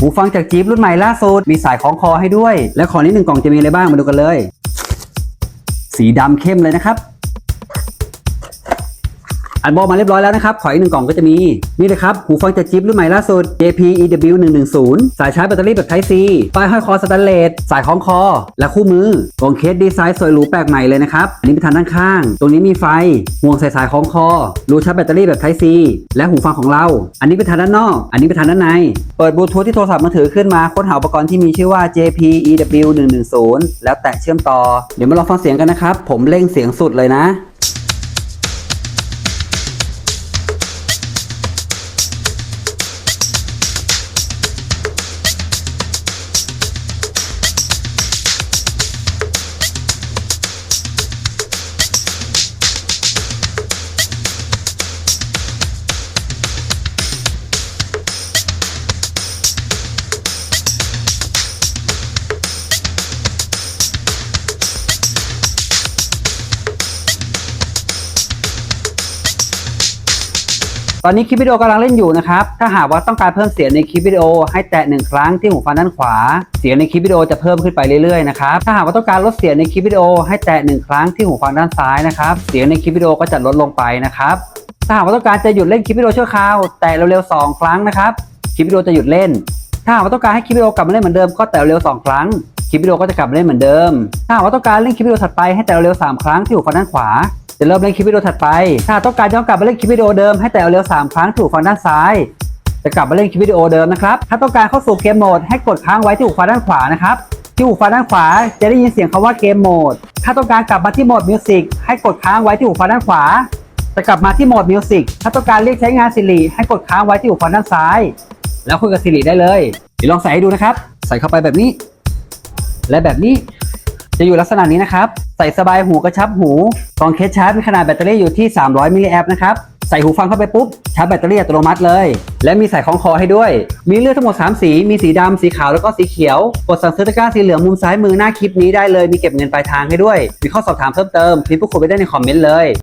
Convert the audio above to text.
หูฟังจากจี๊ปรุ่นใหม่ล่าสุด มีสายคล้องคอให้ด้วย และของนี้หนึ่งกล่องจะมีอะไรบ้างมาดูกันเลย สีดำเข้มเลยนะครับ อันบอกมาเรียบร้อยแล้วนะครับ ขออีกหนึ่งกล่องก็จะมี นี่เลยครับ หูฟังจากจิ๊บรุ่นใหม่ล่าสุด JPEW 110สายชาร์จแบตเตอรี่แบบ Type C ป้ายห้อยคอสแตนเลส สายคล้องคอ และคู่มือกล่องเคสดีไซน์สวยหรูแปลกใหม่เลยนะครับ อันนี้เป็นทางด้านข้าง ตรงนี้มีไฟ ห่วงใส่สายคล้องคอ รูชาร์จแบตเตอรี่แบบ Type C และหูฟังของเรา อันนี้เป็นทางด้านนอก อันนี้เป็นทางด้านใน เปิดบลูทูธที่โทรศัพท์มือถือขึ้นมา ค้นหาอุปกรณ์ที่มีชื่อว่า JPEW 110แล้วแตะเชื่อมต่อ เดี๋ยวมาลองฟังเสียงกันนะครับ ผมเร่งเสียงสุดเลยนะ ตอนนี้คลิปวิดีโอกำลังเล่นอยู่นะครับ ถ้าหากว่าต้องการเพิ่มเสียงในคลิปวิดีโอให้แตะหนึ่งครั้งที่หูฟังด้านขวา เสียงในคลิปวิดีโอจะเพิ่มขึ้นไปเรื่อยๆนะครับ ถ้าหากว่าต้องการลดเสียงในคลิปวิดีโอให้แตะหนึ่งครั้งที่หูฟังด้านซ้ายนะครับ เสียงในคลิปวิดีโอก็จะลดลงไปนะครับ ถ้าหากว่าต้องการจะหยุดเล่นคลิปวิดีโอชั่วคราว แตะเร็วๆสองครั้งนะครับ คลิปวิดีโอจะหยุดเล่น ถ้าหากว่าต้องการให้คลิปวิดีโอกลับมาเล่นเหมือนเดิมก็แตะเร็วสองครั้ง คลิปวิดีโอก็จะกลับมาเล่นเหมือนเดิม ถ้าหากว่าต้องการเล่นคลิปวิดีโอถัดไปให้แตะเร็วสามครั้งที่หูฟังด้านขวา จะเริ่มเล่นคลิปวิดีโอถัดไป ถ้าต้องการย้อนกลับมาเล่นคลิปวิดีโอเดิมให้แตะเร็วสามครั้งที่หูฟังด้านซ้าย จะกลับมาเล่นคลิปวิดีโอเดิมนะครับ ถ้าต้องการเข้าสู่เกมโหมดให้กดค้างไว้ที่หูฟังด้านขวานะครับ ที่หูฟังด้านขวาจะได้ยินเสียงคำว่าเกมโหมด ถ้าต้องการกลับมาที่โหมดมิวสิกให้กดค้างไว้ที่หูฟังด้านขวา จะกลับมาที่โหมดมิวสิกถ้าต้องการเรียกใช้งานสิริให้กดค้างไว้ที่หูฟังด้านซ้าย แล้วคุยกับสิริได้เลยเดี๋ยวลองใส่ให้ดูนะครับ ใส่เข้าไปแบบนี้ และแบบนี้ จะอยู่ลักษณะนี้นะครับ ใส่สบายหูกระชับหูกล่องเคสชาร์จมีขนาดแบตเตอรี่อยู่ที่ 300 มิลลิแอมป์นะครับ ใส่หูฟังเข้าไปปุ๊บ ชาร์จแบตเตอรี่อัตโนมัติเลย และมีใส่ของคอให้ด้วย มีเลือกทั้งหมด 3 สี มีสีดำ สีขาว แล้วก็สีเขียว กดสั่งซื้อตะกร้าสีเหลืองมุมซ้ายมือหน้าคลิปนี้ได้เลย มีเก็บเงินปลายทางให้ด้วย มีข้อสอบถามเพิ่มเติมพิมพ์พูดคุยไปได้ในคอมเมนต์เลย